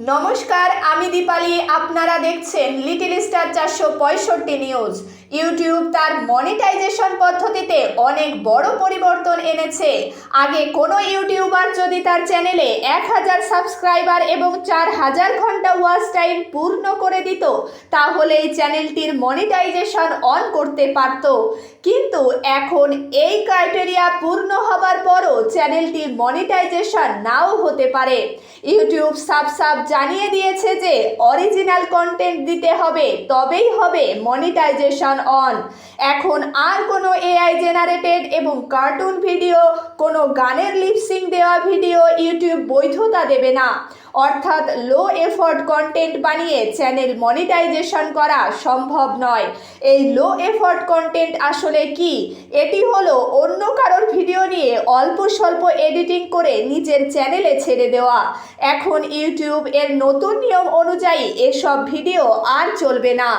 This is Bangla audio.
নমস্কার আমি দীপালি। আপনারা দেখছেন লিটিল স্টার চারশো পঁয়ষট্টি নিউজ ইউটিউব তার মনিটাইজেশন পদ্ধতিতে অনেক বড় পরিবর্তন এনেছে। আগে কোনো ইউটিউবার যদি তার চ্যানেলে এক হাজার সাবস্ক্রাইবার এবং চার হাজার ঘণ্টা ওয়াচ টাইম পূর্ণ করে দিত, তাহলে এই চ্যানেলটির মনিটাইজেশন অন করতে পারত। কিন্তু এখন এই ক্রাইটেরিয়া পূর্ণ হবার পরও চ্যানেলটির মনিটাইজেশন নাও হতে পারে। ইউটিউব সাব সাব জানিয়ে দিয়েছে যে অরিজিনাল কন্টেন্ট দিতে হবে, তবেই হবে মনিটাইজেশন অন। এখন আর কোনো এআই জেনারেটেড এবং কার্টুন ভিডিও কোনো গানের লিপসিং দেওয়া ভিডিও ইউটিউব বৈধতা দেবে না। অর্থাৎ লো এফোর্ট কন্টেন্ট বানিয়ে চ্যানেল মনিটাইজেশন করা সম্ভব নয়। এই লো এফোর্ট কন্টেন্ট আসলে কি? এটি হলো অন্য কারোর ভিডিও নিয়ে অল্প স্বল্প এডিটিং করে নিজের চ্যানেলে ছেড়ে দেওয়া। এখন ইউটিউব এর নতুন নিয়ম অনুযায়ী এসব ভিডিও আর চলবে না।